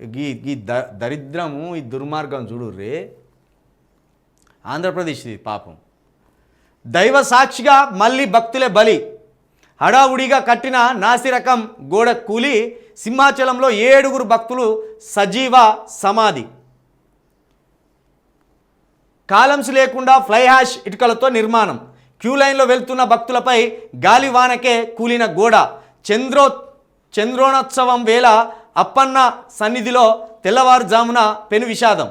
ఈ ఈ ద దరిద్రము ఈ దుర్మార్గం చూడు రే ఆంధ్రప్రదేశ్ ఇది పాపం. దైవ సాక్షిగా మళ్ళీ భక్తులే బలి. హడావుడిగా కట్టిన నాసిరకం గోడ కూలి సింహాచలంలో ఏడుగురు భక్తులు సజీవ సమాధి. కాలమ్స్ లేకుండా ఫ్లై హ్యాష్ ఇటుకలతో నిర్మాణం. క్యూ లైన్లో వెళ్తున్న భక్తులపై గాలివానకే కూలిన గోడ. చంద్రో చంద్రోణోత్సవం వేళ అప్పన్న సన్నిధిలో తెల్లవారుజామున పెను విషాదం.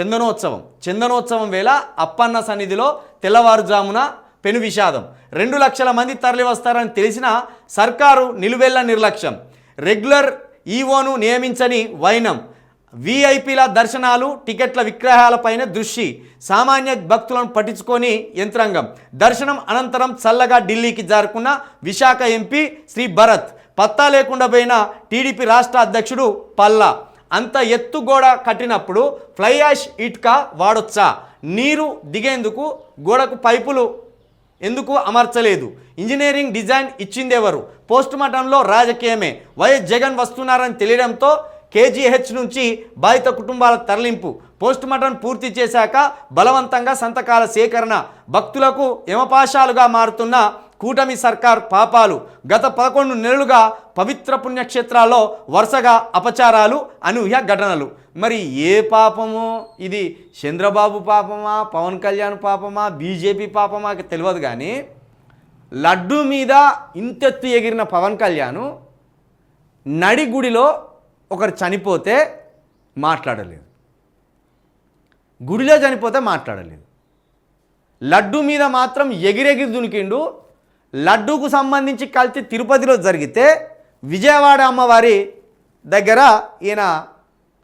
చందనోత్సవం. చందనోత్సవం వేళ అప్పన్న సన్నిధిలో తెల్లవారుజామున పెను విషాదం. రెండు లక్షల మంది తరలి వస్తారని తెలిసిన సర్కారు నిలువెల్ల నిర్లక్ష్యం. రెగ్యులర్ ఈవోను నియమించని వైనం. వీఐపీల దర్శనాలు టికెట్ల విక్రయాలపైన దృష్టి. సామాన్య భక్తులను పట్టించుకొని యంత్రాంగం. దర్శనం అనంతరం చల్లగా ఢిల్లీకి జారుకున్న విశాఖ ఎంపీ శ్రీ భరత్. పత్తా లేకుండా పోయిన టీడీపీ రాష్ట్ర అధ్యక్షుడు పల్లా. అంత ఎత్తు గోడ కట్టినప్పుడు ఫ్లై యాష్ ఇటుక వాడొచ్చా? నీరు దిగేందుకు గోడకు పైపులు ఎందుకు అమర్చలేదు? ఇంజనీరింగ్ డిజైన్ ఇచ్చిందెవరు? పోస్ట్ మార్టంలో రాజకీయమే. వైఎస్ జగన్ వస్తున్నారని తెలియడంతో కేజీహెచ్ నుంచి బాధిత కుటుంబాల తరలింపు. పోస్ట్ మార్టం పూర్తి చేశాక బలవంతంగా సంతకాల సేకరణ. భక్తులకు యమపాశాలుగా మారుతున్న కూటమి సర్కార్ పాపాలు గత పదకొండు నెలలుగా పవిత్ర పుణ్యక్షేత్రాల్లో వరుసగా అపచారాలు అనూహ్య ఘటనలు. మరి ఏ పాపము? ఇది చంద్రబాబు పాపమా? పవన్ కళ్యాణ్ పాపమా? బీజేపీ పాపమా? తెలియదు కానీ లడ్డు మీద ఇంతెత్తు ఎగిరిన పవన్ కళ్యాణ్ నడిగుడిలో ఒకరు చనిపోతే మాట్లాడలేదు. గుడిలో చనిపోతే మాట్లాడలేదు. లడ్డు మీద మాత్రం ఎగిరెగిరి దునికిండు లడ్డూకు సంబంధించి కలిసి తిరుపతిలో జరిగితే విజయవాడ అమ్మవారి దగ్గర ఈయన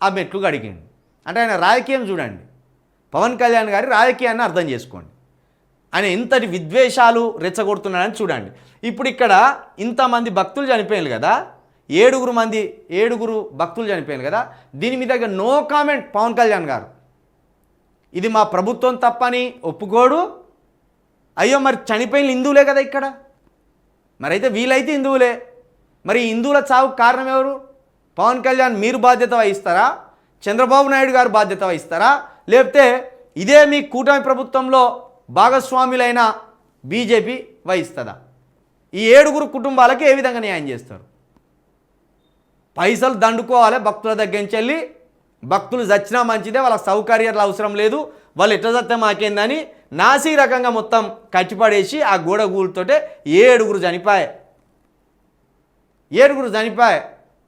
ఆ మెట్లు గడికిండు అంటే ఆయన రాజకీయం చూడండి. పవన్ కళ్యాణ్ గారి రాజకీయాన్ని అర్థం చేసుకోండి. ఆయన ఇంతటి విద్వేషాలు రెచ్చగొడుతున్నాడని చూడండి. ఇప్పుడు ఇక్కడ ఇంతమంది భక్తులు చనిపోయారు కదా ఏడుగురు మంది ఏడుగురు భక్తులు చనిపోయారు కదా దీని మీద నో కామెంట్ పవన్ కళ్యాణ్ గారు. ఇది మా ప్రభుత్వం తప్పని ఒప్పుకోడు. అయ్యో మరి చనిపోయిన హిందువులే కదా ఇక్కడ? మరైతే వీలైతే హిందువులే. మరి హిందువుల చావు కారణం ఎవరు? పవన్ కళ్యాణ్ మీరు బాధ్యత వహిస్తారా? చంద్రబాబు నాయుడు గారు బాధ్యత వహిస్తారా? లేకపోతే ఇదే మీ కూటమి ప్రభుత్వంలో భాగస్వాములైన బీజేపీ వహిస్తుందా? ఈ ఏడుగురు కుటుంబాలకి ఏ విధంగా న్యాయం చేస్తారు? పైసలు దండుకోవాలి భక్తుల దగ్గర నుంచి వెళ్ళి భక్తులు చచ్చినా మంచిదే వాళ్ళ సౌకర్యాలు అవసరం లేదు వాళ్ళు ఎట్లా చస్తే మాకేందని నాసి రకంగా మొత్తం కట్టిపడేసి ఆ గోడ గూలుతోటే ఏడుగురు చనిపాయే. ఏడుగురు చనిపాయే.